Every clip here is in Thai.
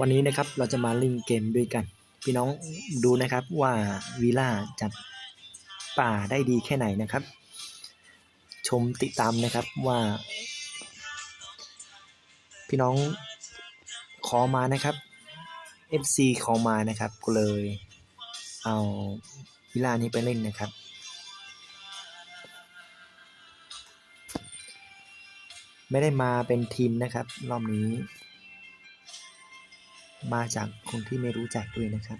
วันนี้นะครับเราจะมาเล่นเกมด้วยกัน พี่น้องดูนะครับว่าวีล่าจัดป่าได้ดีแค่ไหนนะครับ ชมติดตามนะครับว่า พี่น้องขอมานะครับ FC ขอมานะครับก็เลยเอาวิลานี้ไปเล่นนะครับ ไม่ได้มาเป็นทีมนะครับ รอบนี้ มาจากคนที่ไม่รู้จักด้วยนะครับ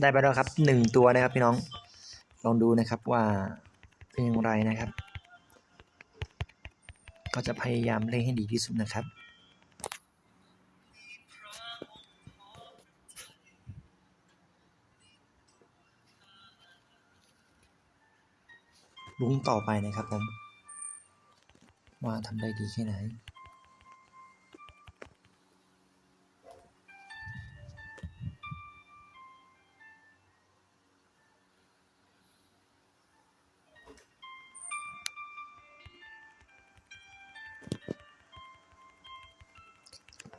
ได้ไปแล้วครับหนึ่งตัวนะครับพี่น้อง ลองดูนะครับว่าเป็นอย่างไรนะครับ ก็จะพยายามเล่นให้ดีที่สุดนะครับลุ้นต่อไปนะครับผมว่าทำได้ดีแค่ไหน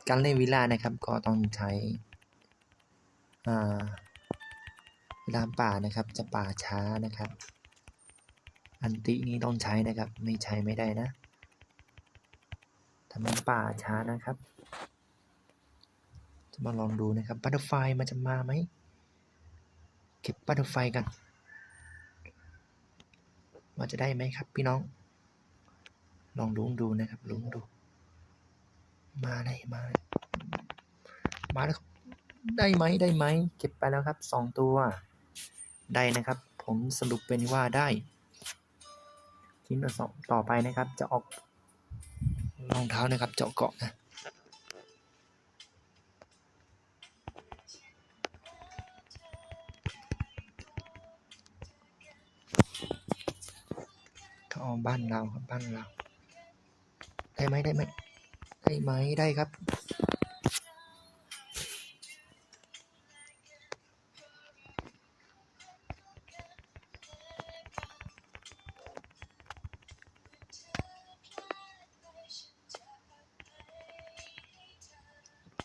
การเล่นวิลล่านะครับ ก็ต้องใช้อ่าเวลาป่านะครับ จะป่าช้านะครับ อันตินี้ต้องใช้นะครับ ไม่ใช้ไม่ได้นะทำให้ป่าช้านะครับ จะมาลองดูนะครับบัตเตอร์ไฟมันจะมาไหม เก็บบัตเตอร์ไฟกันว่าจะได้ไหมครับ พี่น้อง ลองลุ้นดูนะครับลุ้นดู มาเลยมาเลยมาแล้วได้ไหมได้ไหมเก็บไปแล้วครับสองตัว ได้นะครับ ผมสรุปเป็นว่าได้ชิ้นต่อสองต่อไปนะครับ จะออกรองเท้านะครับ เจาะเกาะนะเขาเอาบ้านเราครับบ้านเรา ได้ไหมได้ไหม ได้ไหม ได้ครับ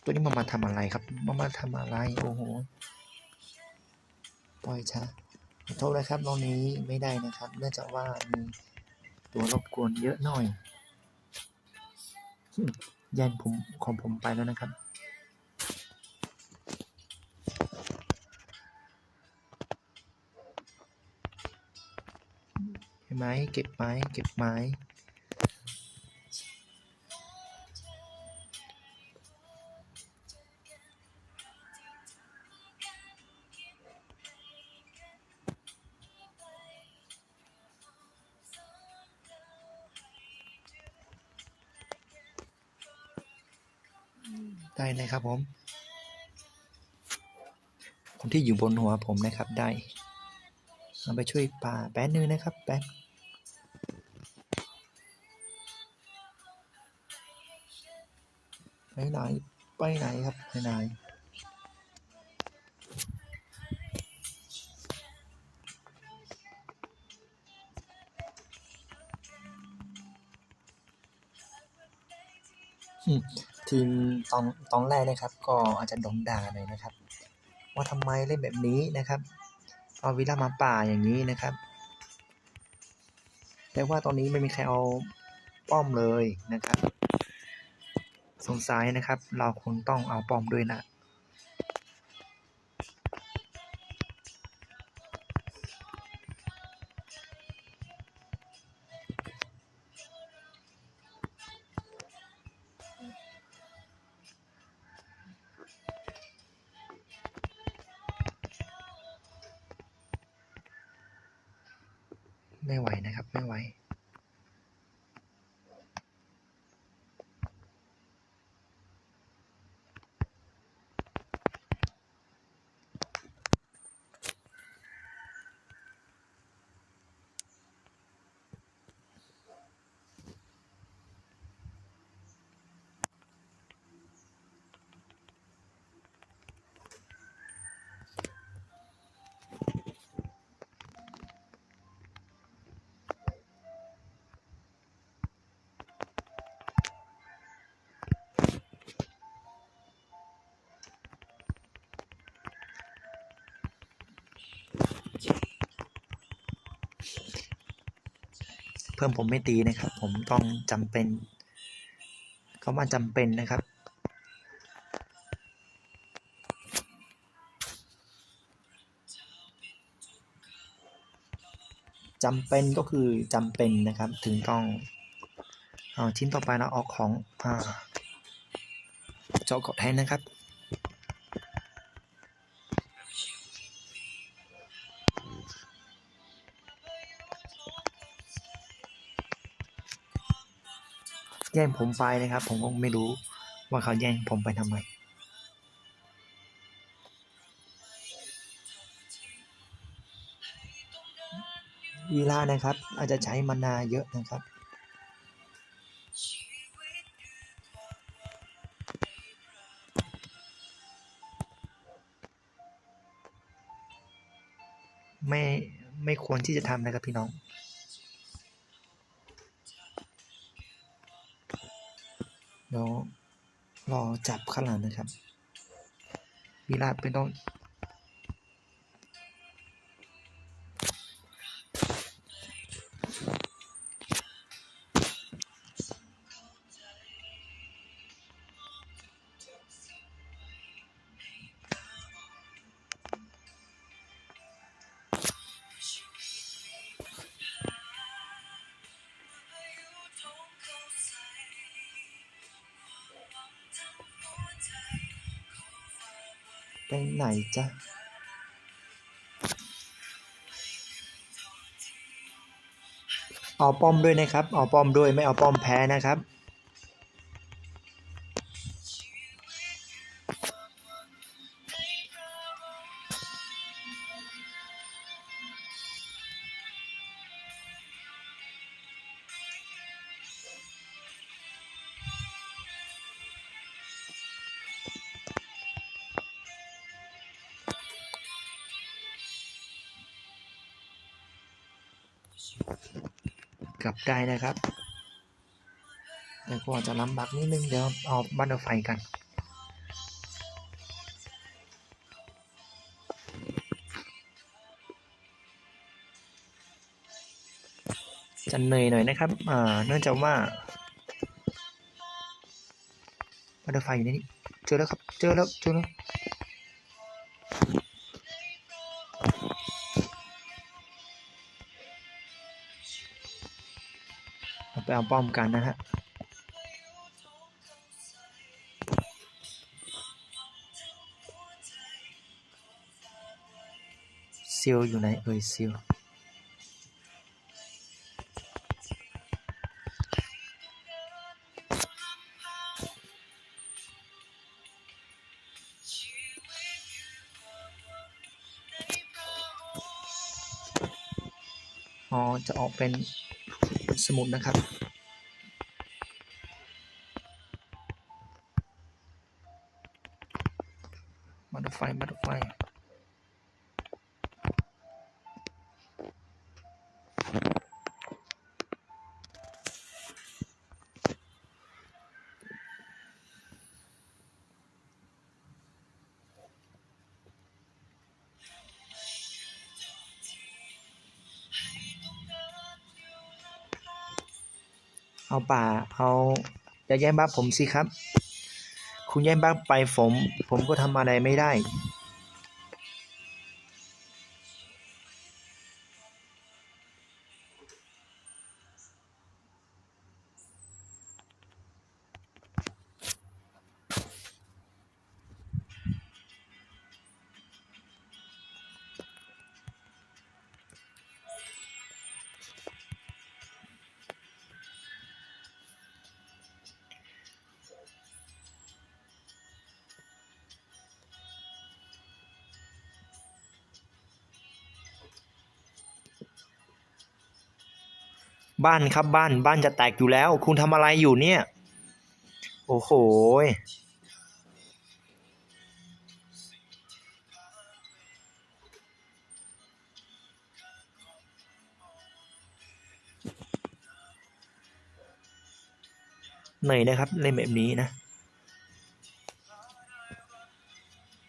ตัวนี้มามาทำอะไรครับมามาทำอะไร โอ้โห ปล่อยช้าขอโทษนะครับตรงนี้ไม่ได้นะครับ เนื่องจากว่ามีตัวรบกวนเยอะหน่อย ยันผมของผมไปแล้วนะครับ เห็นไหมเก็บไม้ เก็บไม้ ได้เลยครับผม คนที่อยู่บนหัวผมนะครับได้เอาไปช่วยป่าแป๊บนึงนะครับแป๊บไปไหนไปไหนครับไปไหนอืม ทีมตอนตอนแรกนะครับ ก็อาจจะโดนด่าหน่อยนะครับ ว่าทำไมเล่นแบบนี้นะครับเอาวิลล่ามาป่าอย่างนี้นะครับแต่ว่าตอนนี้ไม่มีใครเอาป้อมเลยนะครับ สงสัยนะครับ เราคงต้องเอาป้อมด้วยนะ ไม่ไหวนะครับ ไม่ไหว เพิ่มผมไม่ตีนะครับ ผมต้องจำเป็นเขาว่าจำเป็นนะครับจำเป็นก็คือจำเป็นนะครับ ถึงต้องเอาชิ้นต่อไปเราเอาของอ่าเจาะเกาะแทนนะครับ แย่งผมไปนะครับ ผมก็ไม่รู้ว่าเขาแย่งผมไปทำไมวีลานะครับ อาจจะใช้มานาเยอะนะครับ ไม่ไม่ควรที่จะทำนะครับพี่น้อง แล้วรอจับข้างหลังนะครับ วีราเป็นต้อง ไปไหนจ๊ะเอาป้อมด้วยนะครับ เอาป้อมด้วยไม่เอาป้อมแพ้นะครับ กลับได้นะครับแต่ก็อาจะลำบากนิดนึงเดี๋ยวเอาบัตเตอร์ไฟกันจะเหนื่อยหน่อยนะครับอ่าเนื่องจากว่าบัตเตอร์ไฟอยู่ในนี้เจอแล้วครับ เจอแล้ว เจอแล้ว เราไปเอาป้อมกันนะฮะซิลอยู่ไหนเอ่ยซิลอ๋อจะออกเป็นสมุดนะครับ บัตเอร์ไฟเอาป่า เอาจะแย่บ้าผมสิครับ คุณแย่งบ้างไปผม ผมก็ทำอะไรไม่ได้ บ้านครับบ้านบ้านจะแตกอยู่แล้ว คุณทำอะไรอยู่เนี่ย โอ้โหเหนื่อยนะครับเล่นแบบนี้นะ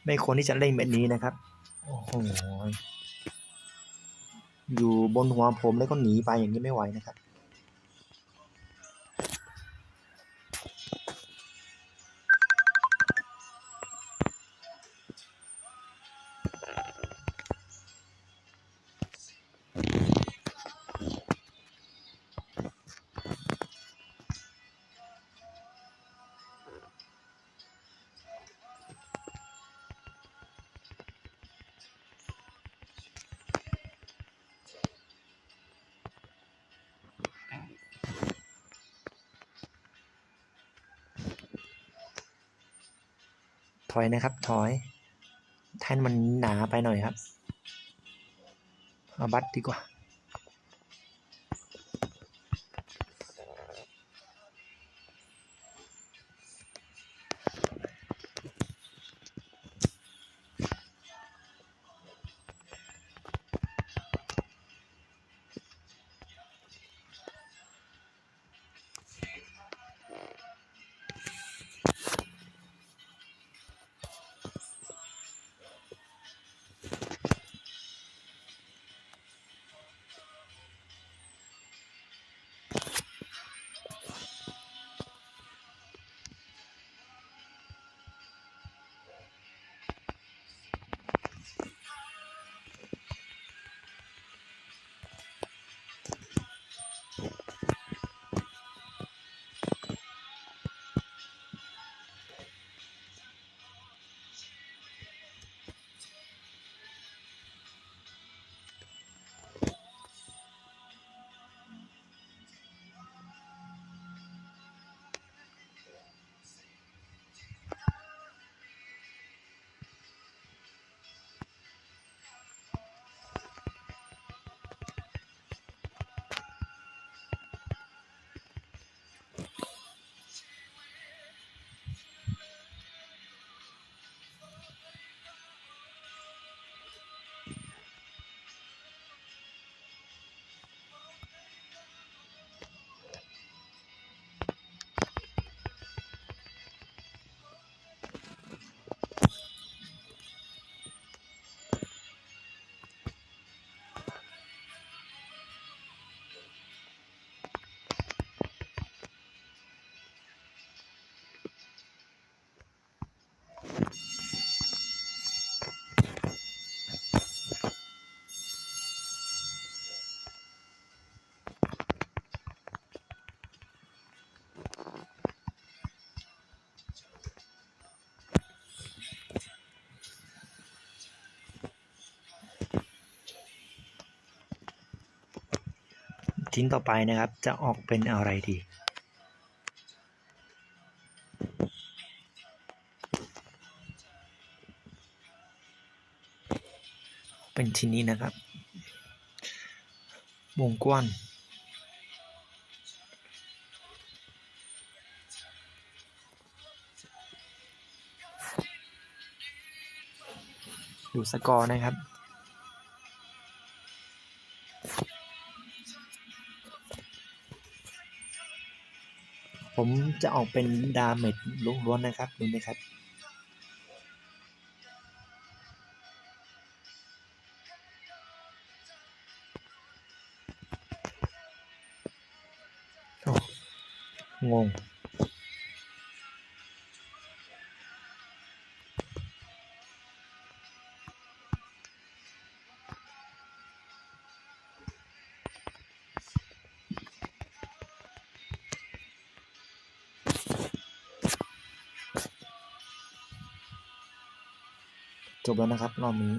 ไม่ควรที่จะเล่นแบบนี้นะครับ โอ้โห อยู่บนหัวผมแล้วก็หนีไปอย่างนี้ไม่ไหวนะครับ อยนะครับ ถอย แท่นมันหนาไปหน่อยครับ เอาบัตรดีกว่า ชิ้นต่อไปนะครับ จะออกเป็นอะไรดี เป็นชิ้นนี้นะครับ วงกว้างดูสกอร์นะครับ ผมจะออกเป็นดาเมจล้วนๆนะครับ ดูไหมครับโอ้งง จบแล้วนะครับรอบนี้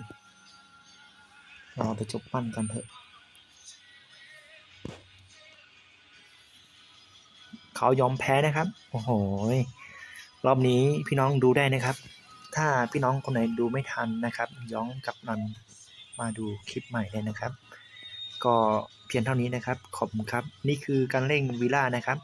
เราไปจบปั้นกันเถอะ เขายอมแพ้นะครับ โอ้โห รอบนี้พี่น้องดูได้นะครับ ถ้าพี่น้องคนไหนดูไม่ทันนะครับ ย้อนกลับนันมาดูคลิปใหม่เลยนะครับ ก็เพียงเท่านี้นะครับ ขอบคุณครับ นี่คือการเล่นวีล่านะครับ